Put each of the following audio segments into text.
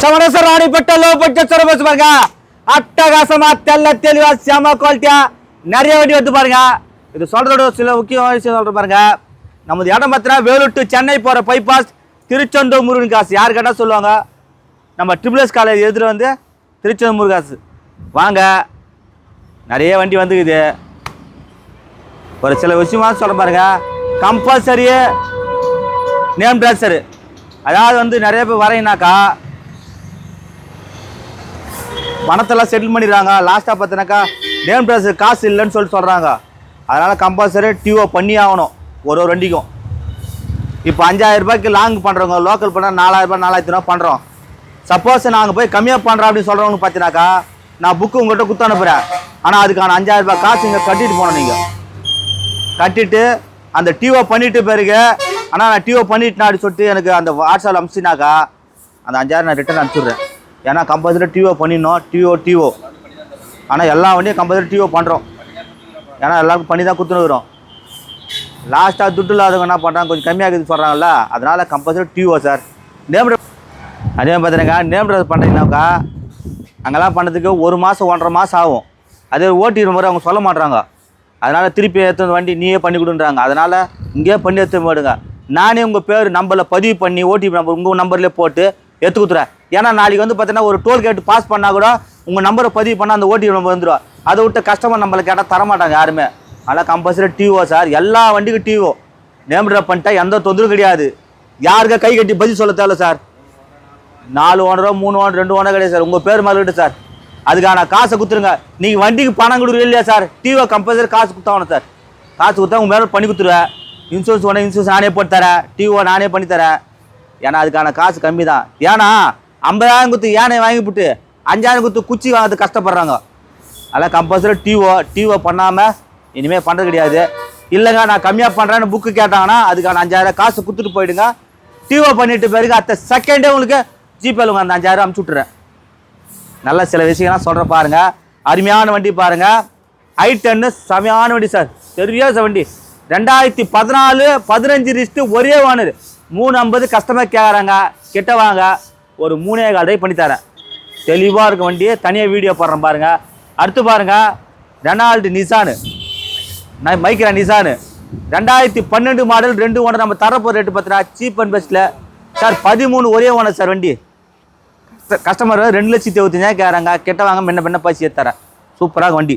சமரச ராணிப்பட்ட low budget சரபஸ் பாருங்க. அட்டகாசமா தெல்ல தெளிவா செம குவாலிட்டியா நிறைய வண்டி வந்து பாருங்க. இது சொல்றதோட சில முக்கியமான விஷயம் சொல்ற பாருங்க. நமது இடம் பார்த்தீங்கன்னா வேலூர் டு சென்னை போற பைபாஸ் திருச்செந்தூர் முருகன் காசு. யார் கேட்டால் சொல்லுவாங்க? நம்ம ட்ரிபிள் எஸ் காலேஜ் எதிர வந்து திருச்செந்தூர் முருகன் காசு. வாங்க. நிறைய வண்டி வந்துக்குது. ஒரு சில விஷயமா சொல்ல பாருங்க. கம்பல்சரி நேம் ட்ரான்ஸ்ஃபர் அதாவது வந்து நிறைய பேர் வரீங்கனாக்கா பணத்தெல்லாம் செட்டில் பண்ணிடுறாங்க. லாஸ்ட்டாக பார்த்தினாக்கா நேம் ட்ரான்ஸ்ஃபர் காசு இல்லைன்னு சொல்லி சொல்கிறாங்க அதனால் கம்பல்சரி டியூஓ பண்ணி ஆகணும். ஒரு ஒரு வண்டிக்கும். இப்போ அஞ்சாயிரம் ரூபாய்க்கு லாங் பண்ணுறவங்க லோக்கல் பண்ணால் நாலாயிரரூபா ரூபாய் நாலாயிரத்தி ரூபா பண்ணுறோம் சப்போஸ் நாங்கள் போய் கம்மியாக பண்ணுறோம் அப்படின்னு சொல்கிறவங்க பார்த்தீங்கன்னாக்கா நான் புக்கு உங்கள்கிட்ட குத்து அனுப்புகிறேன் ஆனால் அதுக்கான அஞ்சாயிரரூபா காசு இங்கே கட்டிட்டு போகணும் நீங்கள் கட்டிட்டு அந்த டிஓ பண்ணிட்டு பிறகு ஆனால் நான் டிஓ பண்ணிட்டேன் அப்படின்னு சொல்லிட்டு எனக்கு அந்த வாட்ஸ்அப் அமிச்சினாக்கா அந்த அஞ்சாயிரம் நான் ரிட்டர்ன் அனுப்பிச்சுட்றேன். ஏன்னா கம்பல்சரி டிஓ பண்ணிடணும் டிஓ டிஓ ஆனால் எல்லா வண்டியும் கம்பல்சரி டிஓ பண்ணுறோம் ஏன்னா எல்லாருக்கும் பண்ணி தான் கொடுத்துருக்குறோம் லாஸ்ட்டாக துட்டு இல்லாதவங்க என்ன பண்ணுறாங்க கொஞ்சம் கம்மியாகுது சொல்கிறாங்கல்ல அதனால் கம்பல்சரி டிஓ சார். நேம் அதே மாதிரி நேம் ட்ரெஸ் பண்ணுறீங்கனாக்கா அங்கெல்லாம் பண்ணுறதுக்கு ஒரு மாதம் ஒன்றரை மாதம் ஆகும். அதே ஓட்டிடுற மாதிரி அவங்க சொல்ல மாட்றாங்க. அதனால் திருப்பி எடுத்து வண்டி நீயே பண்ணி கொடுன்றாங்க. அதனால் இங்கேயே பண்ணி எடுத்து போடுங்க. நானே உங்கள் பேர் நம்பரில் பதிவு பண்ணி ஓடிபி நம்பர் உங்கள் நம்பர்லேயே போட்டு எடுத்து கொடுத்துறேன். ஏன்னா நாளைக்கு வந்து பார்த்தீங்கன்னா ஒரு டோல்கேட் பாஸ் பண்ணால் கூட உங்கள் நம்பரை பதிவு பண்ணால் அந்த ஓடிபி நம்பர் வந்துடும் அதை விட்டு கஸ்டமர் நம்மளை கேட்டால் தரமாட்டாங்க யாருமே. அதனால் கம்பல்சரி டிஓ சார் எல்லா வண்டிக்கும் டிஓ நேம் ட்ராப் பண்ணிட்டா எந்த தொந்தரவும் கிடையாது. யாருக்கா கை கட்டி பதில் சொல்ல தேவை சார் நாலு ஓனரோ மூணு ஓனர் ரெண்டு ஓனர் கிடையாது சார் உங்கள் பேர் மாதிரி சார் அதுக்கான காசை கொடுத்துருங்க. நீங்கள் வண்டிக்கு பணம் கொடுக்குறது இல்லையா சார் டிஓ கம்பல்சரி காசு கொடுத்தாகணும் சார் காசு கொடுத்தா உங்கள் மேலே பண்ணி கொடுத்துருவேன் இன்சூரன்ஸ் ஒன்று இன்சூரன்ஸ் நானே போட்டு தரேன் டிஓ நானே பண்ணி தரேன் ஏன்னா அதுக்கான காசு கம்மி தான் ஏன்னா ஐம்பதாயிரம் கொடுத்து யானை வாங்கி போட்டு அஞ்சாயிரம் கொடுத்து குச்சி வாங்கிறது கஷ்டப்படுறாங்க. அதெல்லாம் கம்பல்சரி டிஓ டிஓ பண்ணாமல் இனிமேல் பண்ணுறது கிடையாது. இல்லைங்க நான் கம்மியாக பண்ணுறேன்னு புக்கு கேட்டாங்கன்னா அதுக்கான அஞ்சாயிரம் காசு கொடுத்துட்டு போயிடுங்க. டிஓ பண்ணிட்டு பிறகு அடுத்த செகண்டே உங்களுக்கு ஜிபேல உங்கள் அந்த அஞ்சாயிரம் அமுச்சு விட்றேன் நல்ல சில விஷயம்லாம் சொல்கிறேன் பாருங்கள் அருமையான வண்டி பாருங்கள் ஐ டென்னு செமையான வண்டி சார். சரியா வண்டி. ரெண்டாயிரத்தி பதினாலு பதினஞ்சு ரிஸ்ட்டு ஒரே ஓனர் மூணு ஐம்பது கஸ்டமர் கேட்குறாங்க. கிட்ட வாங்க ஒரு மூணே கால் டைப் பண்ணி தரேன் தெளிவாக இருக்க வண்டியை தனியாக வீடியோ போடுறேன் பாருங்கள் அடுத்து பாருங்கள் ரெனால்டு நிசானு. நான் மைக்ரா நிசானு. ரெண்டாயிரத்தி பன்னெண்டு மாடல் ரெண்டு ஓனர் நம்ம தரப்போ ரேட்டு பார்த்தா சீப் அண்ட் பெஸ்ட்டில் சார் பதிமூணு ஒரே ஓனர் சார் வண்டி. கஸ்டமர் ரெண்டு லட்சத்தி இருபத்தஞ்சாயிரம் கேட்குறாங்க கெட்ட வாங்க முன்ன பின்ன பசி தரேன் சூப்பராக வண்டி.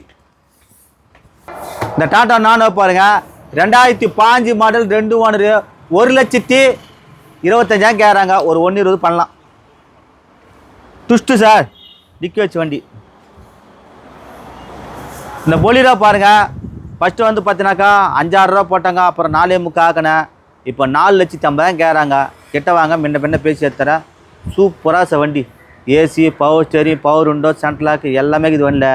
இந்த டாட்டா நானோ பாருங்க. ரெண்டாயிரத்தி பாஞ்சு மாடல் ரெண்டு ஓனர் ஒரு லட்சத்தி இருபத்தஞ்சாயிரம் கேட்குறாங்க ஒரு ஒன்று இருபது பண்ணலாம். துஷ்டு சார். டிக்கி வச்சு வண்டி. இந்த பொலிரோ பாருங்க. ஃபஸ்ட்டு வந்து பார்த்தீங்கன்னாக்கா அஞ்சாறுரூவா போட்டாங்க. அப்புறம் நாலே முக்கா ஆக்கினேன். இப்போ நாலு லட்சத்தி ஐம்பதாயிரம் கேட்குறாங்க கிட்ட வாங்க முன்ன பின்ன பேசி எடுத்துறேன். சூப்பராக சார் வண்டி. ஏசி பவர் ஸ்டேரிங் பவர் உண்டோ சென்ட்லாக்கு எல்லாமே இது வரல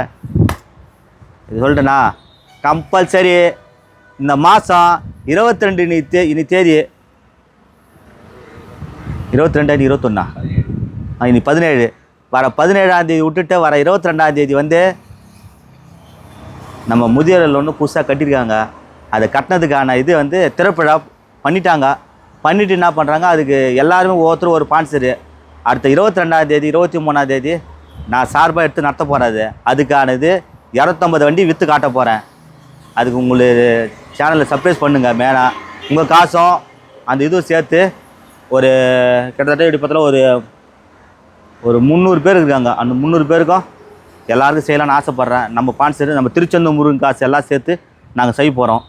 இது சொல்லிட்டேனா கம்பல்சரி இந்த மாதம் இருபத்தி ரெண்டு இனி தே இனி தேதி. இருபத்தி ரெண்டாயிரத்தி இருபத்தொன்னா இனி பதினேழு. வர பதினேழாம் தேதி விட்டுட்டு வர இருபத்தி ரெண்டாம் தேதி வந்து நம்ம முதியோர்கள் ஒன்று புதுசாக கட்டியிருக்காங்க. அதை கட்டினதுக்கான இது வந்து திறப்பிழா பண்ணிட்டாங்க. பண்ணிவிட்டு என்ன பண்ணுறாங்க அதுக்கு எல்லாருமே ஒவ்வொருத்தரும் ஒரு பான்சரு அடுத்த இருபத்தி ரெண்டாம் தேதி இருபத்தி மூணாம் தேதி நான் சார்பாக எடுத்து நடத்த போகிறது அதுக்கானது இரநூத்தம்பது வண்டி விற்று காட்ட போகிறேன் அதுக்கு உங்களுக்கு சேனலில் சர்ப்ரைஸ் பண்ணுங்கள் மேலே உங்கள் காசும் அந்த இதுவும் சேர்த்து ஒரு கிட்டத்தட்ட இப்படி பார்த்தா ஒரு ஒரு முந்நூறு பேர் இருக்காங்க. அந்த முந்நூறு பேருக்கும் எல்லாருக்கும் செய்யலாம்னு ஆசைப்பட்றேன். நம்ம பான்சர் நம்ம திருச்செந்தூர் முருகன் காசு எல்லாம் சேர்த்து நாங்கள் செய்ய போகிறோம்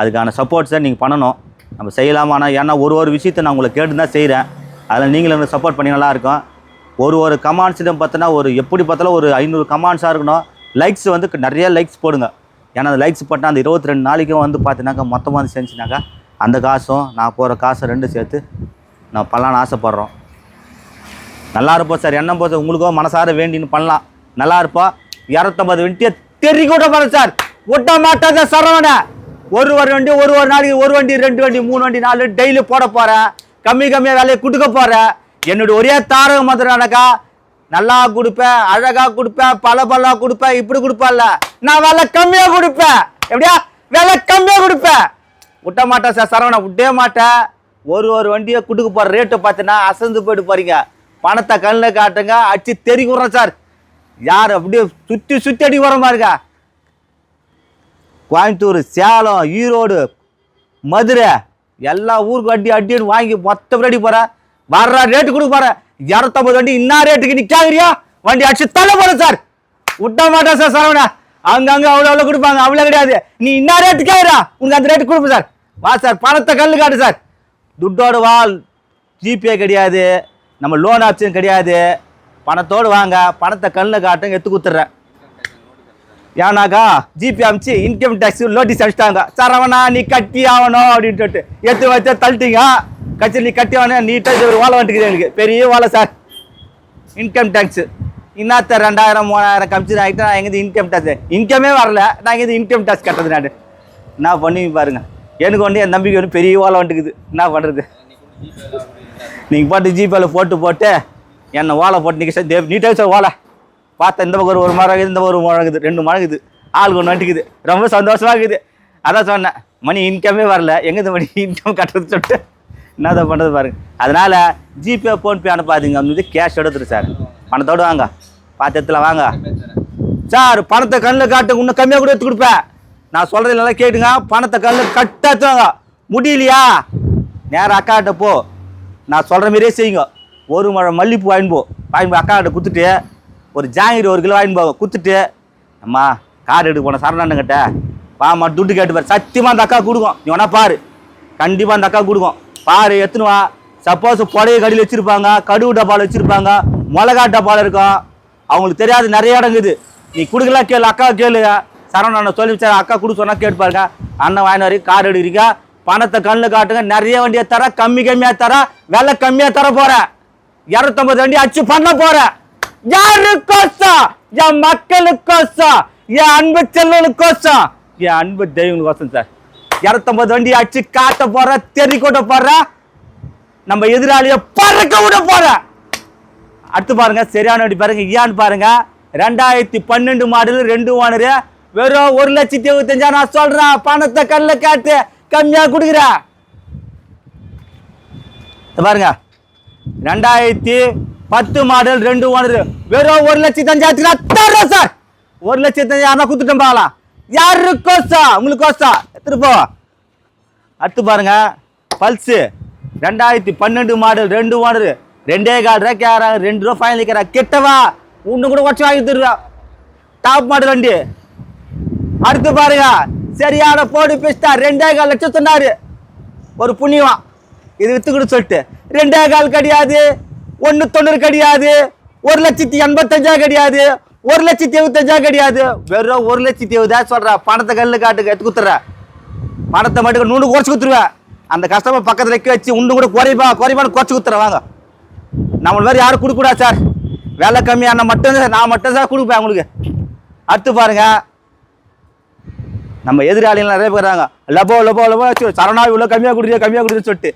அதுக்கான சப்போர்ட்ஸை நீங்கள் பண்ணணும். நம்ம செய்யலாமா? ஆனால் ஏன்னா ஒரு ஒரு விஷயத்தை நான் உங்களை கேட்டு தான் செய்கிறேன் அதில் நீங்களும் எனக்கு சப்போர்ட் பண்ணி நல்லா இருக்கும். ஒரு ஒரு கமாண்ட்ஸிடம் பார்த்தோன்னா ஒரு எப்படி பார்த்தாலும் ஒரு ஐநூறு கமாண்ட்ஸாக இருக்கணும். லைக்ஸ் வந்து நிறைய லைக்ஸ் போடுங்க. ஏன்னா அந்த லைக்ஸ் போட்டால் அந்த இருபத்தி ரெண்டு நாளைக்கும் வந்து பார்த்தீங்கன்னாக்கா மொத்தமாக வந்து செஞ்சுனாக்கா அந்த காசும் நான் போகிற காசை ரெண்டும் சேர்த்து நான் பண்ணலான்னு ஆசைப்பட்றோம். நல்லா இருப்போம் சார். என்ன போது உங்களுக்கோ மனசார வேண்டின்னு பண்ணலாம். நல்லா இருப்போம். இரநூத்தம்பது வண்டியை தெரி கூட போகிறேன் சார் விட்ட மாட்டாத சரவண ஒரு ஒரு வண்டி ஒரு ஒரு நாளைக்கு ஒரு வண்டி ரெண்டு வண்டி மூணு வண்டி நாலு டெய்லி போட போகிறேன் கம்மி கம்மியாக வேலையை கொடுக்க போகிறேன் என்னுடைய ஒரே தாரக மதுரானக்கா நல்லா கொடுப்பேன் அழகாக கொடுப்பேன் பல பலா கொடுப்பேன் இப்படி கொடுப்பேன்ல. நான் வேலை கம்மியாக கொடுப்பேன். எப்படியா? விலை கம்மியாக கொடுப்பேன். விட்ட மாட்டேன் சார் சரவணா விட்டே மாட்டேன். ஒரு ஒரு வண்டியை கொடுக்க போகிற ரேட்டை பார்த்தீங்கன்னா அசந்து போயிட்டு போகிறீங்க பணத்தை கண்ணில் காட்டுங்க அடிச்சு தெறி சார். யார் அப்படியே சுற்றி சுற்றி அடி வர பாருங்க. கோயம்புத்தூர் சேலம் ஈரோடு மதுரை எல்லா ஊருக்கு அடி அடின்னு வாங்கி மொத்த அடி போகிறேன் வர்ற ரேட்டு கொடுக்க போகிறேன் இரநூத்தம்பது வண்டி இன்னும் ரேட்டுக்கு நீ கேக்குறியா வண்டி அடிச்சு தள்ள போகிறேன் சார். விட்ட மாட்டேன் சார் சரவணா. அங்கங்கே அவ்வளோ அவ்வளோ கொடுப்பாங்க. அவ்வளோ கிடையாது. நீ இன்னும் ரேட்டு கேக்குறா? உனக்கு அந்த ரேட்டு கொடுப்பேன் சார். வா சார் பணத்தை கல் காட்டு சார். துட்டோட வால் ஜிபே கிடையாது. நம்ம லோன் ஆப்ஷன் கிடையாது. பணத்தோடு வாங்க. பணத்தை கண்ணில் காட்டும் எடுத்து கொடுத்துட்றேன் ஏன்னாக்கா ஜிபி அமிச்சு இன்கம் டேக்ஸ் நோட்டீஸ் அடிச்சிட்டாங்க சரவணா நீ கட்டி ஆகணும் சொல்லிட்டு. எடுத்து வச்சா தள்ளிட்டீங்க. கட்சி நீ கட்டி ஆகணும். நீட்டாக ஒரு ஓலை வந்துட்டுக்குது எனக்கு. பெரிய ஓலை சார் இன்கம் டேக்ஸ் இன்னத்த ரெண்டாயிரம் மூணாயிரம் கமிச்சு ஆகிட்டு நான் எங்கேருந்து இன்கம் டேக்ஸ் இன்கமே வரல. நான் எங்கேருந்து இன்கம் டேக்ஸ் கட்டுறது நான்? என்ன பண்ணுவீங்க பாருங்க. எனக்கு ஒன்று என் நம்பிக்கை ஒன்று பெரிய ஓலை வந்துட்டுக்குது என்ன பண்ணுறது நீங்கள் பாட்டு ஜிபேல போட்டு போட்டு என்னை ஓலை போட்டு நிற்க சார் தேவ் நீட்டாக சார் ஓலை பார்த்தா இந்த பக்கம் ஒரு ஒரு மரம் இந்த பக்கம் ஒரு மரம் இருக்குது ரெண்டு மரம் இருக்குது. ஆளுக்கு ஒன்று நட்டுக்குது ரொம்ப சந்தோஷமாக இருக்குது. அதான் சொன்னேன் மணி இன்கமே வரல. எங்கேருந்து மணி இன்கம் கட்டுறது சொல்லிட்டு. என்னதான் பண்ணுறது பாருங்க. அதனால் ஜிபே ஃபோன்பே அனுப்பாதீங்க வந்து கேஷ் எடுத்துரு சார். பணத்தோடு வாங்க. பார்த்து இடத்துல வாங்க. சார் பணத்தை கண்ணில் காட்டு இன்னும் கம்மியாக கூட எடுத்து கொடுப்பேன். நான் சொல்கிறது நல்லா கேட்டுங்க. பணத்தை கண்ணில் கட்டாச்சுவாங்க முடியலையா? நேராக அக்காட்ட போ. நான் சொல்கிற மாதிரியே செய்யுங்க. ஒரு முழம் மல்லிப்பூ வாங்கி போ. வாங்கி போய் அக்காட்ட கொடுத்துட்டு ஒரு ஜாங்கிரி ஒரு கிலோ வாங்கிட்டு போங்க கொடுத்துட்டு அம்மா கார் எடுக்க போன சரணாண்டுங்கிட்ட வாம்மா துட்டு கேட்டுப்பார் சத்தியமாக அந்த அக்கா கொடுக்கும். நீ வேணா பாரு. கண்டிப்பாக அந்த அக்கா கொடுக்கும். பாரு எத்துன்னு சப்போஸ் புடைய கடியில் வச்சுருப்பாங்க கடுகு டப்பாவில் வச்சுருப்பாங்க மிளகா டப்பாவில் இருக்கும். அவங்களுக்கு தெரியாது நிறைய இடங்குது நீ கொடுக்கலாம் கேளு அக்கா கேளு. சரவண அண்ணன் சொல்லி வச்சா அக்கா கொடுக்க சொன்னால் கேட்டுப்பாருங்க அண்ணன் வாங்கின வரைக்கும் கார் எடுக்கிறீங்க. பணத்தை கண்ணில் காட்டுங்க. நிறைய வண்டியை தர கம்மி கம்மியாக தர விலை கம்மியாக தர போகிறேன் இரநூத்தம்பது வண்டி அச்சு பண்ண போகிறேன் யாருக்கோசம்? என் மக்களுக்கோசம். என் அன்பு செல்வனுக்கோசம். என் அன்பு தெய்வங்களுக்கோசம் சார். இரநூத்தம்பது வண்டி அடிச்சு காட்ட போற தெரி கொட்ட போற நம்ம எதிராளிய பறக்க விட போற. அடுத்து பாருங்க சரியான வண்டி பாருங்க. ஏன்னு பாருங்க ரெண்டாயிரத்தி பன்னெண்டு மாடல் ரெண்டு ஓனரு வெறும் ஒரு லட்சத்தி இருபத்தஞ்சா நான் சொல்றேன். பணத்தை கல்ல காட்டு. கம்மியாக கொடுக்குற. பாருங்க. ரெண்டாயிரத்தி பத்து மாடல் ரெண்டு ஒன்று வெறும் ஒரு லட்சத்தி அஞ்சாயிரத்துக்கு நான் தர்றேன் சார். ஒரு லட்சத்தி அஞ்சாயிரம் கொடுத்துட்டேன் பார்க்கலாம் யாருக்கோசா உங்களுக்கோசா எடுத்துட்டு போ. அடுத்து பாருங்க. பல்ஸு ரெண்டாயிரத்தி பன்னெண்டு மாடல் ரெண்டு ஓனர். ரெண்டே கால் ரூபா கேரா ரெண்டு ரூபா ஃபைனல் கேரா கிட்டவா? ஒன்று கூட உடச்சு வாங்கி தருவா டாப் மாடல் வண்டி. அடுத்து பாருங்க. சரியான போடு பேசிட்டா ரெண்டே கால் லட்சம் சொன்னாரு. ஒரு புண்ணியம்? இது வித்துக்கிட்டு சொல்லிட்டு. ரெண்டே கால் கிடையாது ஒன்று தொண்ணூறு கிடையாது ஒரு லட்சத்தி எண்பத்தஞ்சா கிடையாது ஒரு லட்சத்தி எழுபத்தஞ்சா கிடையாது. வெறும் ஒரு லட்சத்தி எழுபதா சொல்ற. பணத்தை கல்லு காட்டுக்கு எடுத்து குத்துற. பணத்தை மட்டும் நூண்டு குறைச்சி குத்துருவேன் அந்த கஸ்டமர் பக்கத்தில் வைக்க வச்சு உண்டு கூட குறைப்பா குறைப்பான்னு குறைச்சி குத்துறேன் வாங்க. நம்மள மாதிரி யாரும் கொடுக்கூடாது சார். விலை கம்மியான மட்டும் தான் நான் மட்டும் தான் கொடுப்பேன் உங்களுக்கு. அடுத்து பாருங்க. நம்ம எதிராளிகள் நிறைய பேர் லபோ லபோ லபோ வச்சு சரணா இவ்வளோ கம்மியாக கொடுக்குறியா கம்மியாக கொடுக்குறேன்னு சொல்லிட்டு.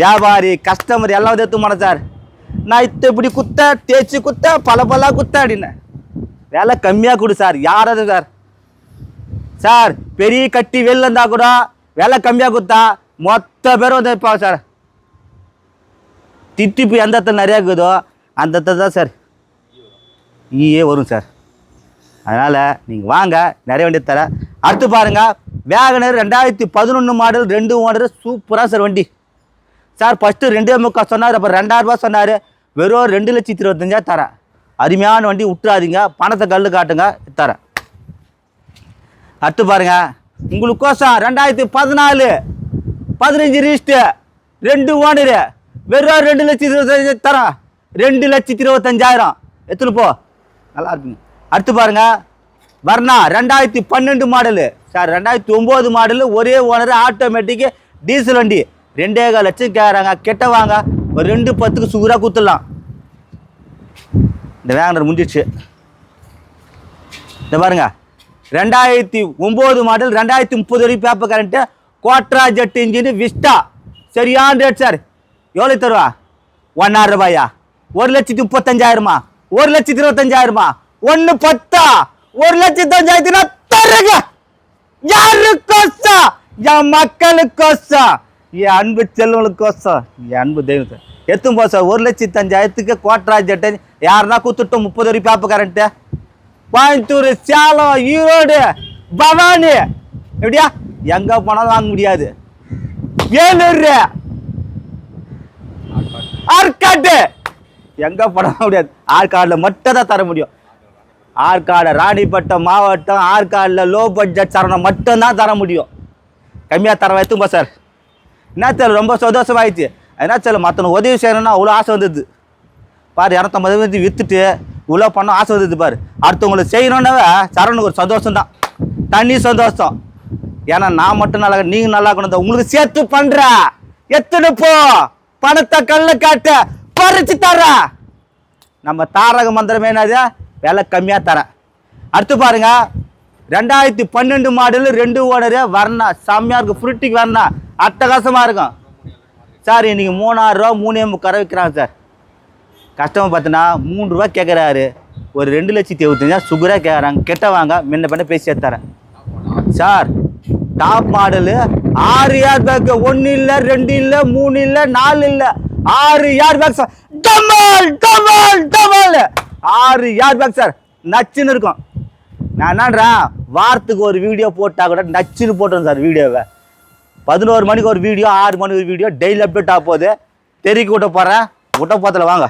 வியாபாரி கஸ்டமர் எல்லாம் எடுத்து மாட்டேன் சார். நான் இத்த இப்படி குத்த தேய்ச்சி குத்த பல பல குத்த அப்படின்னு. விலை கம்மியாக கொடு சார். யாராவது சார்? சார் பெரிய கட்டி வெளில இருந்தால் கூட விலை கம்மியாக கொடுத்தா மொத்த பேரும் வந்து இருப்பாங்க சார். திட்டிப்பு எந்த இடத்துல நிறையா இருக்குதோ அந்த இடத்துல தான் சார். ஈயே வரும் சார். அதனால் நீங்கள் வாங்க நிறைய வண்டி தரேன் அடுத்து பாருங்கள் வேகனர் ரெண்டாயிரத்தி பதினொன்று மாடல் ரெண்டு ஓனர் சூப்பராக சார் வண்டி. சார் ஃபஸ்ட்டு ரெண்டே முக்கால் சொன்னார் அப்புறம் ரெண்டாயிரரூபா சொன்னார். வெறும் ரெண்டு லட்சத்தி இருபத்தஞ்சா தரேன் அருமையான வண்டி விட்டுறாதீங்க பணத்தை கல்லு காட்டுங்க தரேன் அடுத்து பாருங்கள் உங்களுக்கோசம் ரெண்டாயிரத்தி பதினாலு பதினஞ்சு ரிஜிஸ்ட்டு ரெண்டு ஓனரு வெறும் ரெண்டு லட்சத்தி இருபத்தஞ்சு தரேன் ரெண்டு லட்சத்தி இருபத்தஞ்சாயிரம். எடுத்துன்னு போ? நல்லா இருக்குங்க. அடுத்து பாருங்க. வர்ணா ரெண்டாயிரத்தி பன்னெண்டு மாடலு சார் ரெண்டாயிரத்தி ஒம்பது மாடலு ஒரே ஓனர் ஆட்டோமேட்டிக்கு டீசல் வண்டி. ரெண்டே கால் லட்சம் கேட்குறாங்க கெட்ட வாங்க. ஒரு ரெண்டு பத்துக்கு சுகராக கொடுத்துடலாம் இந்த வேங்கனர் முடிஞ்சிடுச்சு. இந்த பாருங்க. ரெண்டாயிரத்தி ஒம்பது மாடல் ரெண்டாயிரத்தி முப்பது வரைக்கும் paper current Quadrajet engine Vista சரியான ரேட் சார். எவ்வளோ தருவா? ஒன்னாயிரம் ரூபாயா? ஒரு லட்சத்தி முப்பத்தஞ்சாயிரமா? ஒரு லட்சத்தி இருபத்தஞ்சாயிரமா? ஒன்னு பத்தா? ஒரு லட்சத்தி அஞ்சாயிரத்தி தருங்க யாருக்கோசா என் மக்களுக்கோசா என் அன்பு செல்வங்களுக்கோசா என் அன்பு தெய்வத்தை. எத்தும் போ சார் ஒரு லட்சத்தி அஞ்சாயிரத்துக்கு கோட்ராஜ் யாருன்னா குத்துட்டோம் முப்பது வரைக்கும் பாப்புக்காரன்ட்டு கோயம்புத்தூர் சேலம் ஈரோடு பவானி. எப்படியா? எங்க போனாலும் வாங்க முடியாது. வேலூர். ஆற்காடு. எங்க போனாலும் முடியாது. ஆற்காடுல மட்டும் தான் தர முடியும். ஆற்காடு ராணிப்பட்டம் மாவட்டம் ஆற்காடில் லோ பட்ஜெட் சரணம் மட்டும்தான் தர முடியும். கம்மியாக தர வைத்தும்பா சார் என்ன சார் ரொம்ப சந்தோஷமாயிடுச்சு. என்ன சார் மற்றவங்க உதவி செய்யணும்னா அவ்வளோ ஆசை வந்தது பாரு இரநூத்தம்பது வந்து விற்றுட்டு இவ்வளோ பண்ண ஆசை வந்தது பாரு. அடுத்தவங்களுக்கு செய்யணுன்னாவே சரணுக்கு ஒரு சந்தோஷம் தான் தனி சந்தோஷம். ஏன்னா நான் மட்டும் நல்லா நீங்கள் நல்லா இருக்கணும் உங்களுக்கு சேர்த்து பண்ணுற எத்தனை போ. பணத்தை கல்ல காட்ட. பறிச்சு தர நம்ம தாரக மந்திரம் என்னது? விலை கம்மியாக தரேன். அடுத்து பாருங்க ரெண்டாயிரத்தி பன்னெண்டு மாடலு ரெண்டு ஓனரு வரணா செம்மையாக இருக்கும் ஃப்ரூட்டிக்கு வரணா அட்டகாசமாக இருக்கும். சார் இன்றைக்கி மூணாயிரரூவா மூணே முக்கார விற்கிறாங்க சார். கஸ்டமர் பார்த்தீங்கன்னா மூணு ரூபா கேட்குறாரு ஒரு ரெண்டு லட்சத்தி எழுபத்தஞ்சா சுகராக கேட்குறாங்க கெட்ட வாங்க முன்ன பண்ண பேசி தரேன் சார் டாப் மாடலு ஆறு ஏர் பேக் ஒன்று இல்லை ரெண்டு இல்லை மூணு இல்லை நாலு இல்லை ஆறு ஏர் பேக் சார். டமால் டமால் டமால் ஆறு ஏர் பேக் சார்? நச்சுன்னு இருக்கும். நான் என்னன்றேன் வாரத்துக்கு ஒரு வீடியோ போட்டால் கூட நச்சுன்னு போட்டோம் சார் வீடியோவை. பதினோரு மணிக்கு ஒரு வீடியோ ஆறு மணிக்கு ஒரு வீடியோ டெய்லி அப்டேட் ஆக போகுது. தெருக்கி விட்ட போகிறேன் விட்ட போத்தில் வாங்க.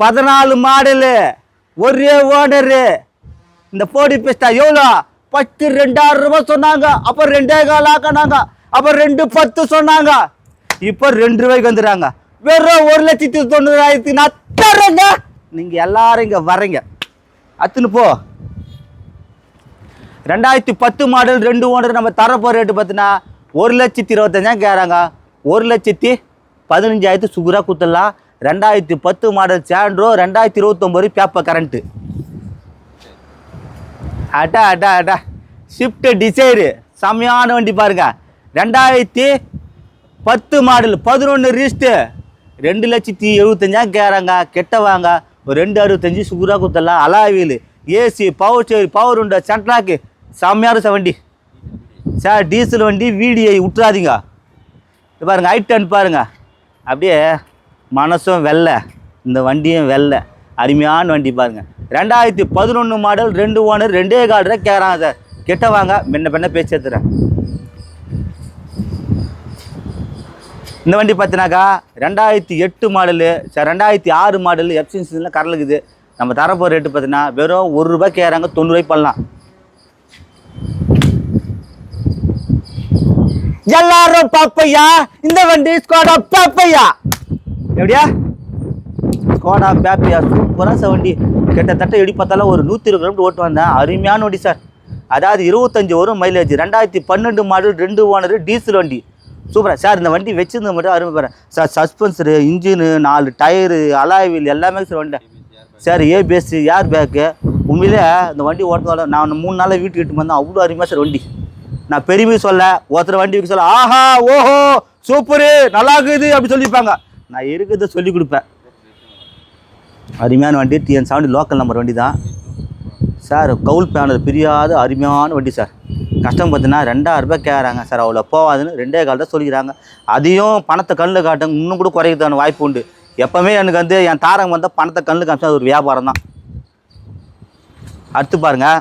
பதினாலு மாடலு ஒரே ஓனரு. இந்த போடி பெஸ்டா எவ்வளோ? பத்து ரெண்டாயிரம் ரூபாய் சொன்னாங்க. அப்போ ரெண்டே கால் ஆக்கினாங்க. அப்போ ரெண்டு பத்து சொன்னாங்க. இப்போ ரெண்டு ரூபாய்க்கு வந்துடுறாங்க. வெறும் ஒரு லட்சத்தி தொண்ணூறாயிரத்தி நான் தரேங்க நீங்கள் எல்லாரும் இங்கே வரீங்க அத்துன்னு போ. ரெண்டாயிரத்தி பத்து மாடல் ரெண்டு ஓனர் நம்ம தரப்போ ரேட்டு பார்த்தீங்கன்னா ஒரு லட்சத்தி இருபத்தஞ்சாயிரம் கேட்குறாங்க ஒரு லட்சத்தி பதினஞ்சாயிரத்து சுகுராக கொடுத்துடலாம் ரெண்டாயிரத்தி பத்து மாடல் சேண்ட்ரோ ரெண்டாயிரத்தி இருபத்தொம்பது பேப்பர் கரண்ட்டு அடா அடா அடா. ஷிஃப்ட்டு டிசைரு செம்மையான வண்டி பாருங்க. ரெண்டாயிரத்தி பத்து மாடல் பதினொன்று ரீஸ்ட்டு ரெண்டு லட்சத்தி எழுபத்தஞ்சாயிரம் கேட்குறாங்க கெட்ட வாங்க ஒரு ரெண்டு அறுபத்தஞ்சு சுகுராக குத்தலாம் alloy wheel AC power steer power உண்டா சென்ட்ராக்கு செம்மையாக சார் வண்டி. சார் டீசல் வண்டி வீடியை விட்டுறாதீங்க இது ஹைட் ஐட்டன் பாருங்க. அப்படியே மனசும் வெள்ளை இந்த வண்டியும் வெள்ளை அருமையான வண்டி பாருங்கள் ரெண்டாயிரத்தி பதினொன்று மாடல் ரெண்டு ஓனர் ரெண்டே கார்டு கேட்குறாங்க சார். கெட்ட வாங்க முன்ன பின்ன பேச்சு எடுத்துறேன். இந்த வண்டி பார்த்தினாக்கா ரெண்டாயிரத்தி எட்டு மாடலு சார் ரெண்டாயிரத்தி ஆறு மாடலு எஃப்சின்ஸ்லாம் கரலுக்குது நம்ம தரப்போகிற ரேட்டு பார்த்தீங்கன்னா வெறும் ஒரு ரூபாய் கேட்குறாங்க தொண்ணூறுபாய்க்கு பண்ணலாம். எல்லாரும் பாப்பையா? இந்த வண்டி ஸ்கோடா பாப்பையா? எப்படியா? ஸ்கோடா பேப்பையா? சூப்பராக சார் வண்டி. கிட்டத்தட்ட எப்படி பார்த்தாலும் ஒரு நூற்றி இருபது கிலோமீட்டர் ஓட்டு வந்தேன். அருமையான வண்டி சார். அதாவது இருபத்தஞ்சி வரும் மைலேஜ் ரெண்டாயிரத்தி பன்னெண்டு மாடல் ரெண்டு ஓனர் டீசல் வண்டி. சூப்பராக சார் இந்த வண்டி வச்சிருந்த மட்டும் அருமை பாரு சார் சஸ்பென்சரு இன்ஜினு நாலு டயரு அலாய்வில் எல்லாமே சார் வண்டி. Sir ABS air bag. உண்மையிலே இந்த வண்டி ஓட்டுறதால நான் மூணு நாளாக வீட்டுக்கு இட்டு வந்தேன். அவ்வளோ அருமையாக சார் வண்டி. நான் பெருமை சொல்ல ஒருத்தர் வண்டி வைக்க சொல்ல ஆஹா ஓஹோ சூப்பரு நல்லா இருக்குது அப்படி சொல்லியிருப்பாங்க. நான் இருக்கிறத சொல்லி கொடுப்பேன். அருமையான வண்டி. டிஎன் செவன்டி லோக்கல் நம்பர் வண்டி தான். சார் கவுல் பேனர் பிரியாத அருமையான வண்டி சார். கஷ்டம் பார்த்தீங்கன்னா ரெண்டாயிரம் ரூபாய் கேட்குறாங்க சார் அவ்வளோ போகாதுன்னு ரெண்டே கால் தான் சொல்லிக்கிறாங்க. அதையும் பணத்தை கண்ணில் காட்டுங்க. இன்னும் கூட குறைக்கிறதான வாய்ப்பு உண்டு. எப்போவுமே எனக்கு வந்து என் தாரங்க வந்தால் பணத்தை கண்ணில் காமிச்சா அது ஒரு வியாபாரம் தான். அடுத்து பாருங்கள்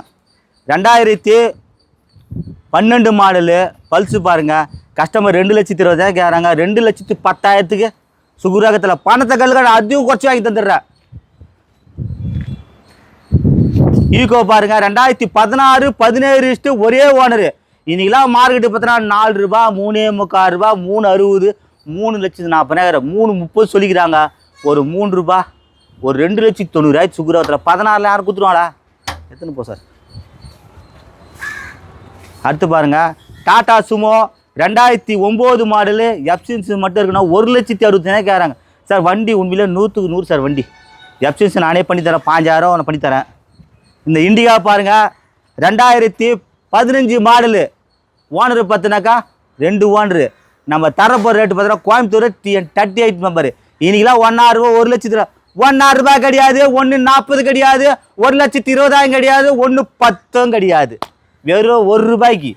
ரெண்டாயிரத்தி பன்னெண்டு மாடலு பல்ஸு பாருங்கள் கஸ்டமர் ரெண்டு லட்சத்தி இருபதாயிரம் கேட்குறாங்க ரெண்டு லட்சத்தி பத்தாயிரத்துக்கு சுகுராகத்தில் பணத்தை கல்லுக்காடு அதையும் குறைச்சி வாங்கி தந்துடுறேன். ஈகோ பாருங்க ரெண்டாயிரத்தி பதினாறு பதினேழு இஷ்டு ஒரே ஓனரு இன்னைக்கெல்லாம் மார்க்கெட்டு பார்த்தோன்னா நாலு ரூபா மூணே முக்கால் ரூபா மூணு அறுபது மூணு லட்சத்து நாற்பதாயிரம் மூணு முப்பது சொல்லிக்கிறாங்க. ஒரு மூணு ரூபா ஒரு ரெண்டு லட்சத்தி தொண்ணூறாயிரத்து சுகுராகத்தில் பதினாறுல யாரும் கொடுத்துருவாங்களா எத்தனை போ சார்? அடுத்து பாருங்க டாடா சுமோ ரெண்டாயிரத்தி ஒம்பது மாடலு எஃப்சின்ஸ் மட்டும் இருக்குன்னா ஒரு லட்சத்தி அறுபத்தஞ்சாயிரம் கேட்குறாங்க சார் வண்டி உண்மையிலே நூற்றுக்கு நூறு சார் வண்டி. எஃப்சின்ஸ் நானே பண்ணித்தரேன் பாஞ்சாயிரம் நான் பண்ணித்தரேன். இந்த இண்டிகா பாருங்க. ரெண்டாயிரத்தி பதினஞ்சு மாடலு ஓனரு பார்த்தினாக்கா ரெண்டு ஓனரு. நம்ம தரப்போகிற ரேட்டு பார்த்தீங்கன்னா Coimbatore TN thirty eight number இன்றைக்கெலாம் ஒன்னாயிரம் ரூபா ஒரு லட்சத்து ஒன்னாயிரம் ரூபாய் கிடையாது ஒன்று நாற்பது கிடையாது ஒரு லட்சத்து இருபதாயிரம் கிடையாது ஒன்று பத்தும் கிடையாது. வெறும் ஒரு ரூபாய்க்கு.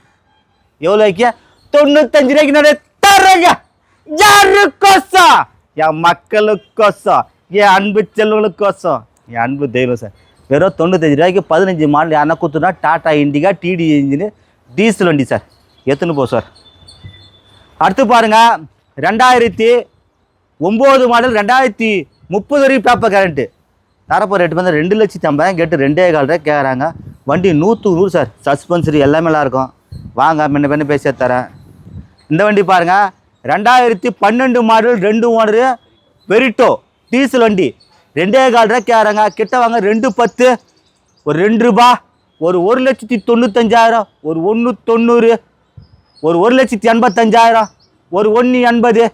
எவ்வளோக்கு தொண்ணூத்தஞ்சு ரூபாய்க்கு நிறைய தரங்க யாருக்கோசா என் மக்களுக்கோசம். என் அன்பு செல்வங்களுக்கோசம். என் அன்பு தெய்வம் சார். வெறும் தொண்ணூத்தஞ்சு ரூபாய்க்கு பதினஞ்சு மாடல் யாருன்னா கொடுத்துனா Tata Indica DD engine diesel வண்டி சார். எத்தனை போ சார். அடுத்து பாருங்க ரெண்டாயிரத்தி ஒம்பது மாடல் ரெண்டாயிரத்தி முப்பது வரைக்கும் பேப்பர் கரண்ட்டு தரப்போ ரேட்டு வந்து ரெண்டு லட்சத்தி ஐம்பதாயிரம் கேட்டு ரெண்டே கால் ரூபாய் கேட்குறாங்க வண்டி நூற்று நூறு சார். சஸ்பென்சரி எல்லாமே நல்லா இருக்கும். வாங்க முன்ன பின்ன பேசி தரேன். இந்த வண்டி பாருங்கள் ரெண்டாயிரத்தி பன்னெண்டு மாடல் ரெண்டு மாடல் வெரிட்டோ டீசல் வண்டி. ரெண்டே கால் ரூபா கேட்குறாங்க கிட்ட வாங்க ரெண்டு பத்து. ஒரு ரெண்டு ரூபா. ஒரு ஒரு லட்சத்தி தொண்ணூத்தஞ்சாயிரம். ஒரு ஒன்று தொண்ணூறு. ஒரு ஒரு லட்சத்தி எண்பத்தஞ்சாயிரம். ஒரு ஒன்று எண்பது.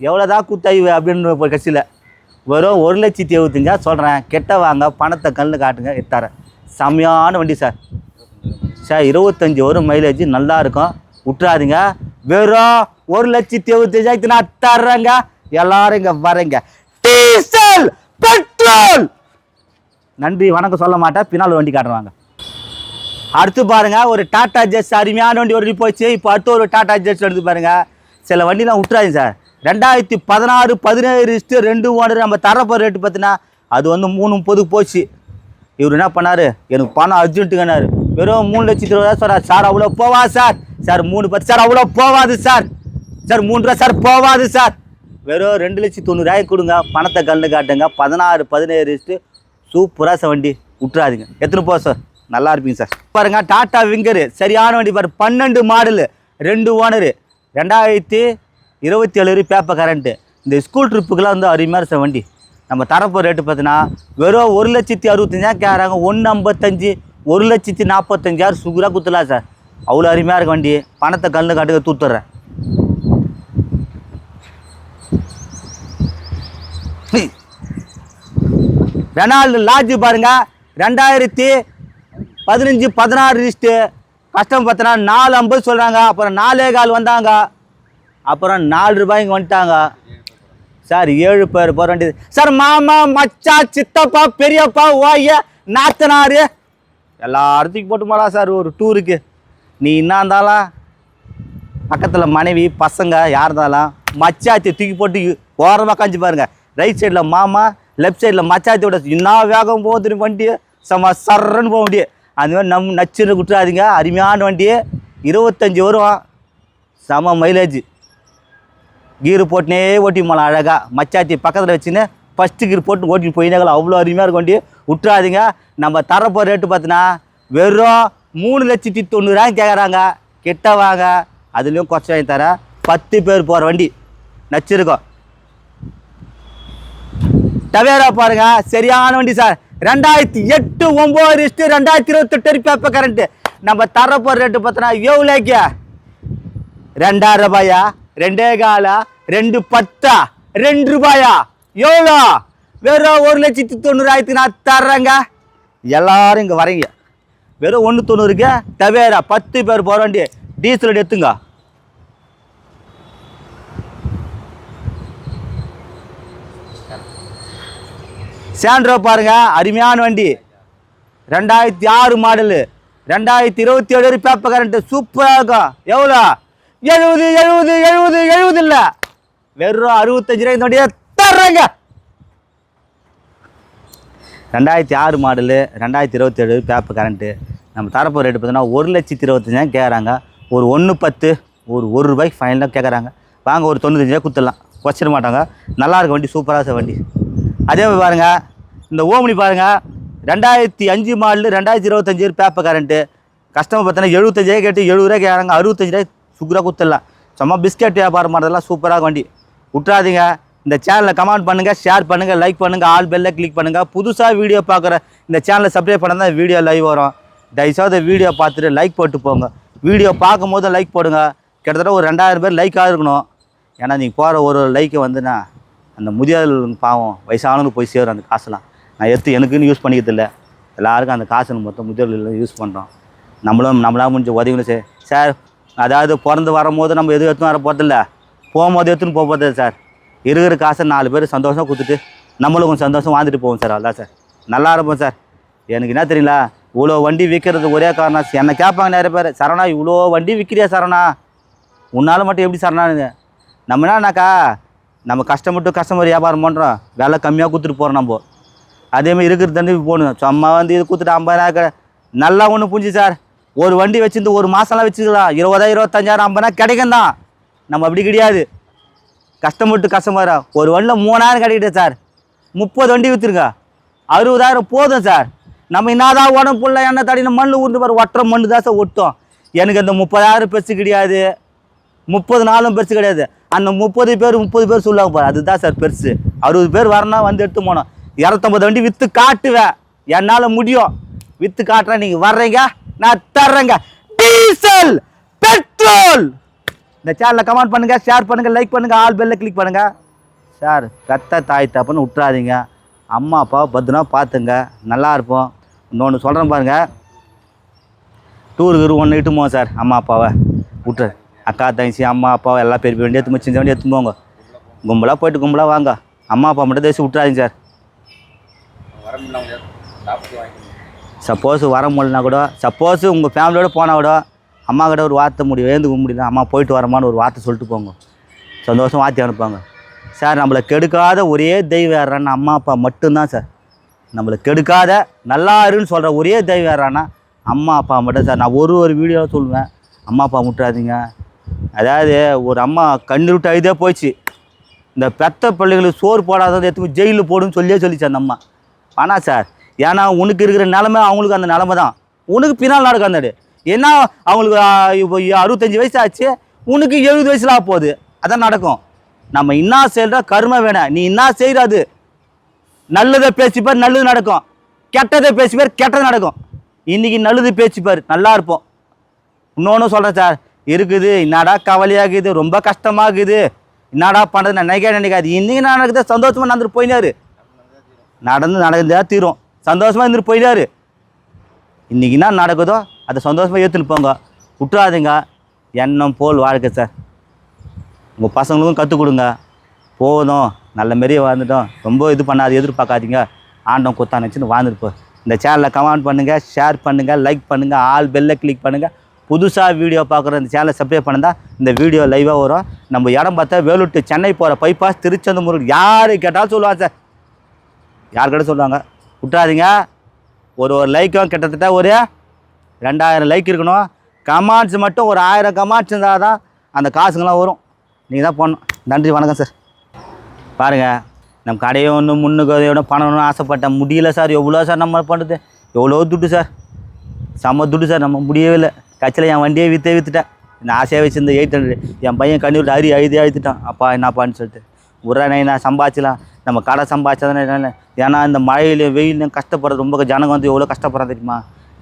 எவ்வளோதான் குத்தாய்வு அப்படின்னு கட்சியில். வெறும் ஒரு லட்சத்தி எழுபத்தஞ்சா சொல்கிறேன் கெட்ட வாங்க பணத்தை கண்ணு காட்டுங்க தரேன் செம்மையான வண்டி சார். சார் இருபத்தஞ்சி வரும் மைலேஜ் நல்லா இருக்கும். விட்றாதீங்க வெறும் ஒரு லட்சத்தி எழுபத்தஞ்சா நான் தர்றேங்க. எல்லாரும் இங்கே வரேங்க. டீசல்! பெட்ரோல்! நன்றி வணக்கம் சொல்ல மாட்டேன். பின்னால் வண்டி காட்டுறாங்க. அடுத்து பாருங்க ஒரு டாடா ஜெஸ் அருமையான வண்டி ஒரு போச்சு. இப்போ அடுத்து ஒரு டாடா ஜெஸ் எடுத்து பாருங்க. சில வண்டிலாம் விட்டுறாதீங்க சார். ரெண்டாயிரத்தி பதினாறு பதினேழு இஸ்ட்டு ரெண்டு ஓனர் நம்ம தரப்போ ரேட்டு பார்த்தீங்கன்னா அது வந்து மூணு முப்பது போச்சு. இவர் என்ன பண்ணார்? எனக்கு பணம் அர்ஜென்ட்டுங்கன்னாரு வெறும் மூணு லட்சத்தி இருபதாயிரம் சார் சார் அவ்வளோ போவா சார். சார் மூணு பத்து சார் அவ்வளோ போவாது சார். சார் மூணு ரூபா சார் போவாது சார். வெறும் ரெண்டு லட்சத்தி தொண்ணூறாயிரம் கொடுங்க பணத்தை கண்ணு காட்டுங்க. பதினாறு பதினேழு இஸ்ட்டு சூப்பராக சார் வண்டி. விட்டுறாதீங்க எத்தனை போ சார்? நல்லா இருப்பீங்க சார். பாருங்க டாட்டா விங்கரு. சரியான வண்டி பாரு. பன்னெண்டு மாடலு. ரெண்டு ஓனரு. ரெண்டாயிரத்தி இருபத்தி ஏழு பேப்பர் கரண்ட்டு இந்த ஸ்கூல் ட்ரிப்புக்கெலாம் வந்து அருமையான சார் வண்டி. நம்ம தரப்போ ரேட்டு பார்த்தீங்கன்னா வெறும் ஒரு லட்சத்தி அறுபத்தஞ்சாயிரம் கேட்குறாங்க ஒன்று ஐம்பத்தஞ்சு ஒரு லட்சத்தி நாற்பத்தஞ்சாயிரம் சுகுராக குத்துலாம் சார். அவ்வளோ அருமையாக இருக்க வண்டி. பணத்தை கல்லு காட்டுக்க தூத்துறேன். ரெனால்டு லாட்ஜ் பாருங்க. ரெண்டாயிரத்தி பதினஞ்சு பதினாறு லிஸ்ட்டு கஷ்டம் பார்த்தனா நாலு ஐம்பது சொல்கிறாங்க அப்புறம் நாலே கால் வந்தாங்க. அப்புறம் நாலு ரூபாய்க்கு வந்துட்டாங்க. சார் ஏழு பேர் போக வேண்டியது. சார் மாமா மச்சா சித்தப்பா பெரியப்பா ஓய நாத்தனார். எல்லாத்துக்கும் போட்டு போகலாம் சார் ஒரு டூருக்கு நீ என்ன இருந்தாலும் பக்கத்தில் மனைவி பசங்க யார் இருந்தாலும் மச்சாத்தி தூக்கி போட்டு ஓரமாக காஞ்சி பாருங்கள் ரைட் சைடில் மாமா லெஃப்ட் சைடில் மச்சாத்தியோட என்ன வேகம் போகுது வண்டி செம்ம சர்றன்னு போக முடியும் அந்த மாதிரி நம் நச்சுன்னு விட்டுறாதீங்க அருமையான வண்டி இருபத்தஞ்சி வரும் செம மைலேஜ் கீரு போட்டுனே ஓட்டி போகலாம் அழகாக மச்சாத்தி பக்கத்தில் வச்சுன்னு ஃபஸ்ட்டு கீர் போட்டு ஓட்டிட்டு போயினாங்களா அவ்வளோ அருமையாக இருக்கும் வண்டி விட்டுறாதீங்க நம்ம தரப்போ ரேட்டு பார்த்தீங்கன்னா வெறும் மூணு லட்சத்தி தொண்ணூறாயிரம் கேட்குறாங்க கிட்ட வாங்க அதுலேயும் குறைச்சி வாங்கி தரேன். பத்து பேர் போகிற வண்டி. நச்சிருக்கோம் டவேரா பாருங்க சரியான வண்டி சார் ரெண்டாயிரத்தி எட்டு ஒம்பது இஸ்ட்டு ரெண்டாயிரத்தி இருபத்தெட்டு பேப்பர் கரண்ட்டு நம்ம தரப்போகிற ரேட்டு பார்த்தோன்னா எவ்வளோக்கே ரெண்டாயிரம் ரூபாயா? ரெண்டே காலா? ரெண்டு பத்தா? ரெண்டு ரூபாயா? எவ்வளோ? வெறும் ஒரு லட்சத்தி தொண்ணூறாயிரத்துக்கு நான் தர்றேங்க. எல்லாரும் இங்கே வரீங்க. வெறும் ஒன்று தொண்ணூறுக்கு தவேரா பத்து பேர் போகிற வண்டி டீசல் எடுத்துங்க. சேண்ட்ரோ பாருங்க அருமையான வண்டி. ரெண்டாயிரத்தி ஆறு மாடலு ரெண்டாயிரத்தி இருபத்தி ஏழு பேப்பர் கரண்ட்டு சூப்பராக இருக்கும். எவ்வளோ? எழுபது எழுபது எழுபது எழுபது இல்லை. வெறும் அறுபத்தஞ்சு ரூபாய் இந்த வண்டியை தர்றேங்க. ரெண்டாயிரத்தி ஆறு மாடலு ரெண்டாயிரத்தி இருபத்தி ஏழு பேப்பர் கரண்ட்டு நம்ம தரப்போ ரேட்டு பார்த்தீங்கன்னா ஒரு லட்சத்தி இருபத்தஞ்சாயிரம் கேட்குறாங்க ஒரு ஒன்று பத்து ஒரு ஒரு ரூபாய்க்கு ஃபைனலாக கேட்குறாங்க வாங்க ஒரு தொண்ணூத்தஞ்சா கொடுத்துடலாம். குறைச்சிட மாட்டாங்க. நல்லா இருக்க வண்டி சூப்பராக சார் வண்டி. அதே மாதிரி பாருங்கள் இந்த ஓமினி பாருங்கள் ரெண்டாயிரத்தி அஞ்சு மாடலு ரெண்டாயிரத்தி இருபத்தஞ்சு பேப்பர் கரண்ட்டு கஸ்டமர் பார்த்தீங்கன்னா எழுபத்தஞ்சாயிரம் கேட்டு எழுபது ரூபா கேட்குறாங்க அறுபத்தஞ்சு ரூபாய் சுக்கராக குத்துடலாம். சும்மா பிஸ்கட் வியாபாரம் பண்ணுறதெல்லாம் சூப்பராக வண்டி. விட்றாதீங்க இந்த சேனலை கமெண்ட் பண்ணுங்கள் ஷேர் பண்ணுங்கள் லைக் பண்ணுங்கள் ஆல் பெல்ல கிளிக் பண்ணுங்கள் புதுசாக வீடியோ பார்க்குற இந்த சேனலை சப்ஸ்கிரைப் பண்ணால் தான் வீடியோ லைவ் வரும். தயவுசெய்து வீடியோ பார்த்துட்டு லைக் போட்டு போங்க. வீடியோ பார்க்கும் போது லைக் போடுங்க. கிட்டத்தட்ட ஒரு ரெண்டாயிரம் பேர் லைக்காக இருக்கணும். ஏன்னா நீங்கள் போகிற ஒரு ஒரு லைக்கை வந்துண்ணா அந்த முதியோர் பாவம் வயசானவங்களுக்கு போய் சேரும் அந்த காசுலாம் நான் எடுத்து எனக்குன்னு யூஸ் பண்ணிக்கிறது இல்லை எல்லாருக்கும் அந்த காசு மொத்தம் முதியோர்கள் யூஸ் பண்ணுறோம் நம்மளும் நம்மளாக முடிஞ்ச உதவிகளும் சே சார் அதாவது பிறந்து வரும்போது நம்ம எதுவும் எடுத்துன்னு வர போகிறதில்ல போகும்போது எடுத்துன்னு போக போகிறது சார். இருக்கிற காசை நாலு பேர் சந்தோஷமாக கொடுத்துட்டு நம்மளும் கொஞ்சம் சந்தோஷம் வாழ்ந்துட்டு போவோம் சார். அதான் சார். நல்லா இருப்போம் சார். எனக்கு என்ன தெரியல இவ்வளோ வண்டி விற்கிறது ஒரே காரணம் என்னை கேட்பாங்க நிறைய பேர் சரணா இவ்வளோ வண்டி விற்கிறியா சரணா உன்னால் மட்டும் எப்படி சரணானுங்க நம்ம என்னன்னாக்கா நம்ம கஷ்டப்பட்டு கஸ்டமர் வியாபாரம் பண்ணுறோம் விலை கம்மியாக கொடுத்துட்டு போகிறோம் நம்ம. அதேமாதிரி இருக்கிறது தண்ணி போகணும். சும்மா வந்து இது கொடுத்துட்டு ஐம்பதாயிரம் நல்லா ஒன்று புரிஞ்சு சார். ஒரு வண்டி வச்சுருந்து ஒரு மாதம்லாம் வச்சுக்கலாம் இருபதாயிரம் இருபத்தஞ்சாயிரம் ஐம்பதாயிரம் கிடைக்கும் தான். நம்ம அப்படி கிடையாது. கஷ்டப்பட்டு கஸ்டமரா ஒரு வண்டியில் மூணாயிரம் கிடைக்கிட்டேன் சார். முப்பது வண்டி விற்றுருங்க அறுபதாயிரம் போதும் சார். நம்ம என்னதான் உடம்பு புள்ள எண்ணெய் தடின மண் உருந்து பாரு ஒட்டுற மண்ணு தான் சார் ஒட்டும். எனக்கு அந்த முப்பதாயிரம் பெருசு கிடையாது. முப்பது நாளும் பெருசு கிடையாது. அந்த முப்பது பேர் முப்பது பேர் சொல்லுவாங்க பாரு அதுதான் சார் பெருசு. அறுபது பேர் வரணும் வந்து எடுத்து போனோம் இரநூத்தம்பது வண்டி விற்று காட்டுவேன் என்னால் முடியும். விற்று காட்டுறேன் நீங்கள் வர்றீங்க நான் தர்றேங்க. Diesel petrol. இந்த சேனலில் கமெண்ட் பண்ணுங்கள் ஷேர் பண்ணுங்கள் லைக் பண்ணுங்கள் ஆல் பெல்ல கிளிக் பண்ணுங்கள் சார் பெத்த தாய் தப்புன்னு விட்றாதீங்க அம்மா அப்பாவை பத்திரமா பார்த்துங்க. நல்லா இருப்போம். இன்னொன்று சொல்கிறேன் பாருங்கள் டூருக்கு ஒன்று இட்டு போவோம் சார் அம்மா அப்பாவை. விட்டுரு. அக்கா தங்கச்சி அம்மா அப்பாவை எல்லாம் பெரிய வண்டி எடுத்து சின்ன வண்டி எடுத்து போங்க. கும்பலாக போயிட்டு கும்பலாக வாங்க. அம்மா அப்பா மட்டும் தேசி விட்றாதீங்க சார். சப்போஸ் வர முடியலனா கூட சப்போஸ் உங்கள் ஃபேமிலியோட போனால் கூட அம்மா கிட்ட ஒரு வார்த்தை முடியும் ஏந்து முடியல அம்மா போயிட்டு வரமான்னு ஒரு வார்த்தை சொல்லிட்டு போங்க. சந்தோஷம் வார்த்தை அனுப்பாங்க சார் நம்மளை கெடுக்காத ஒரே தெய்வம் யாரான்னா அம்மா அப்பா மட்டும்தான் சார். நம்மளை கெடுக்காத நல்லா இருன்னு சொல்கிற ஒரே தெய்வம் யாரான்னா அம்மா அப்பா மட்டும் சார். நான் ஒரு ஒரு வீடியோவில் சொல்லுவேன். அம்மா அப்பா முட்டுறாதீங்க. அதாவது ஒரு அம்மா கண்ணு விட்டு அழுதே போயிடுச்சு. இந்த பெத்த பிள்ளைகளுக்கு சோறு போடாததை எடுத்து ஜெயிலில் போடுன்னு சொல்லியே சொல்லிச்சு அந்த அம்மா. ஆனால் சார் ஏன்னா உனக்கு இருக்கிற நிலமை அவங்களுக்கு அந்த நிலமை தான். உனக்கு பின்னால் நடக்கும் அந்த ஏன்னா அவங்களுக்கு இப்போ அறுபத்தஞ்சி வயசு ஆச்சு உனக்கு எழுபது வயசுல ஆக போகுது. அதான் நடக்கும். நம்ம இன்னா செய்கிற கருமை வேணாம் நீ என்ன செய்கிறாது நல்லதை பேசிப்பார் நல்லது நடக்கும். கெட்டதை பேசிப்பார் கெட்டது நடக்கும். இன்றைக்கி நல்லது பேசிப்பார் நல்லா இருப்போம். இன்னொன்று சொல்கிறேன் சார். இருக்குது. என்னடா கவலையாகுது? ரொம்ப கஷ்டமாகுது. என்னடா பண்ணுறது நினைக்க நினைக்காது. இன்றைக்கி நடக்குது சந்தோஷமாக நடந்துட்டு போயினாரு. நடந்து நடந்தா தீரும். சந்தோஷமாக இருந்துட்டு போயினாரு. இன்றைக்கி என்ன நடக்குதோ அதை சந்தோஷமாக ஏற்றுன்னு போங்க. விட்டுறாதுங்க. எண்ணம் போல் வாழ்க்கை சார். உங்கள் பசங்களுக்கும் கற்றுக் கொடுங்க. போதும். நல்ல மாரியே வாழ்ந்துட்டோம். ரொம்ப இது பண்ணாது எதிர்பார்க்காதீங்க. ஆண்டம் குத்தான் வச்சுன்னு வாழ்ந்துருப்போம் இந்த சேனலை கமெண்ட் பண்ணுங்கள் ஷேர் பண்ணுங்கள் லைக் பண்ணுங்கள் ஆல் பெல்லை கிளிக் பண்ணுங்கள் புதுசாக வீடியோ பார்க்குற இந்த சேனலை சப்ஸ்கிரைப் பண்ணுறா இந்த வீடியோ லைவாக வரும். நம்ம இடம் பார்த்தா வேலூர் சென்னை போகிற பைபாஸ் திருச்செந்தூர் யார் கேட்டாலும் சொல்லுவாங்க சார். யார் கிட்ட சொல்லுவாங்க? விட்டுறாதீங்க. ஒரு ஒரு லைக்கும் கிட்டத்தட்ட ஒரு ரெண்டாயிரம் லைக் இருக்கணும். கமெண்ட்ஸ் மட்டும் ஒரு ஆயிரம் கமெண்ட்ஸ் இருந்தால் தான் அந்த காசுங்கெல்லாம் வரும். நீங்கள் தான் பண்ணணும் நன்றி வணக்கம் சார். பாருங்கள் நம்ம கடையை ஒன்று முன்னுக்கு ஒன்றும் பண்ணணும்னு ஆசைப்பட்டேன் முடியல சார். எவ்வளோ சார் நம்ம பண்ணுறது எவ்வளோ துட்டு சார்? செம்ம துட்டு சார். நம்ம முடியவே இல்லை. கட்சியில் என் வண்டியை விற்றே விற்றுட்டேன் நான் ஆசையாக வச்சிருந்த எயிட் ஹண்ட்ரட் என் பையன் கண்ணூர் அரி அழுதி அழுத்திட்டான். அப்பா என்னப்பான்னு சொல்லிட்டு. உடனே நான் சம்பாதிச்சலாம் நம்ம கடை சம்பாதிச்சா தானே ஏன்னா இந்த மழையிலையும் வெயிலையும் கஷ்டப்படுறது ரொம்ப ஜனங்க வந்து எவ்வளோ கஷ்டப்படுறது தெரியுமா?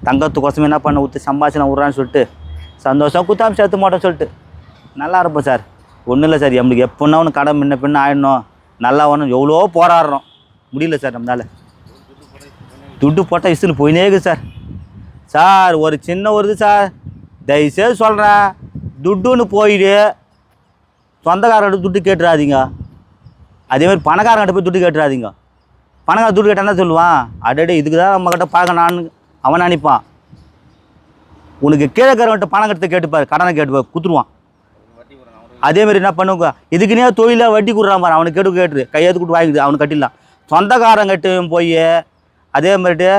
தங்கத்துக்கோசமே என்ன பண்ண ஊற்றி சம்பாதிச்சலாம் விட்றான்னு சொல்லிட்டு. சந்தோஷம் குத்தாம சேர்த்து மாட்டோம் சொல்லிட்டு. நல்லா இருப்போம் சார். ஒன்றும் இல்லை சார். நம்மளுக்கு எப்படின்னா ஒன்று கடை முன்ன பின்ன ஆயிடணும். நல்லா ஒன்றும் எவ்வளோ போராடுறோம். முடியல சார் நம்மளால். துட்டு போட்டால் இசுன்னு போயினே இருக்குது சார். சார் ஒரு சின்ன ஒரு இது சார். தயவுசெய்து சொல்கிறேன் துட்டுன்னு போயிடு. சொந்தக்காரர்கிட்ட துட்டு கேட்டுறாதீங்க. அதேமாதிரி பணக்காரங்கிட்ட போய் துட்டு கேட்டுறாதீங்க. பணக்கார துட்டு கேட்டால் என்ன சொல்லுவான்? அடடே இதுக்கு தான் நம்மக்கிட்ட பழக்கம் நான் அவன் நினைப்பான். உனக்கு கீழே பணம் கட்ட கேட்டுப்பார் கடனை கேட்டுப்பார் குத்துருவான். அதேமாரி என்ன பண்ணுங்க? இதுக்குன்னே தொழிலாக வட்டி கொடுறான் பாரு அவனுக்கு கேட்டு கேட்டு கையெழுத்து கொடுத்து வாங்கிடுது அவனுக்கு கட்டிடலாம். சொந்தக்காரன் கட்டு போய் அதே மாதிரிட்டு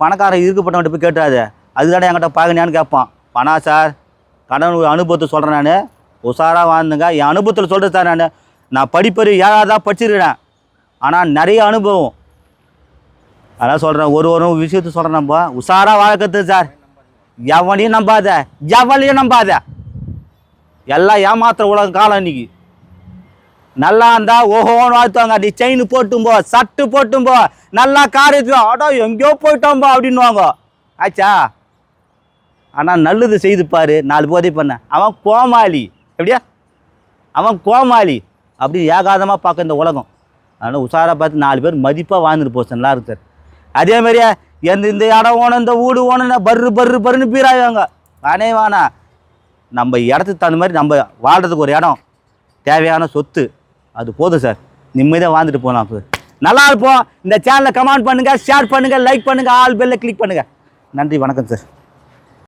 பணக்காரன் இருக்கப்பட்டவன்கிட்ட போய் கேட்டாது அதுதானே என்கிட்ட பார்க்கணியான்னு கேட்பான். பணம் சார் கடன் ஒரு அனுபவத்தை சொல்கிறேன் நான். உஷாராக வாழ்ந்துங்க. என் அனுபவத்தில் சொல்கிறேன் சார் நான். நான் படிப்பறி ஏழாவதாக படிச்சிருக்கிறேன். ஆனால் நிறைய அனுபவம். அதான் சொல்கிறேன் ஒரு ஒரு விஷயத்த சொல்கிறேன் நம்ம. உஷாராக வாழ்க்கிறது சார். எவனையும் நம்பாத. எவனையும் நம்பாத. எல்லாம் ஏமாத்துற உலக காலம் இன்னைக்கு. நல்லா இருந்தா ஓஹோன்னு வாழ்த்துவாங்க. நீ செயின் போட்டும் போ சட்டு போட்டும் போ. நல்லா கார் எடுத்து அடோ எங்கேயோ போயிட்டோம்போ அப்படின்னுவாங்க. ஆச்சா? ஆனால் நல்லது செய்து பாரு நாலு போதை பண்ண. அவன் கோமாளி. எப்படியா? அவன் கோமாளி. அப்படி ஏகாதமாக பார்க்க இந்த உலகம். அதனால் உஷாராக பார்த்து நாலு பேர் மதிப்பாக வாழ்ந்துட்டு போச்சு நல்லா இருக்கு சார். அதே மாதிரியே எந்த இந்த இடம் ஓணும் இந்த வீடு ஓணும் பர்ரு பர்ரு பருன்னு பீராயுவாங்க. வானே வானா. நம்ம இடத்துக்கு தகுந்த மாதிரி நம்ம வாழ்கிறதுக்கு ஒரு இடம். தேவையான சொத்து. அது போதும் சார். நிம்மதியாக வாழ்ந்துட்டு போகலாம் அப்போ நல்லா இருப்போம். இந்த சேனலை கமெண்ட் பண்ணுங்கள் ஷேர் பண்ணுங்கள் லைக் பண்ணுங்கள் ஆல் பெல்லை கிளிக் பண்ணுங்கள் நன்றி வணக்கம் சார்.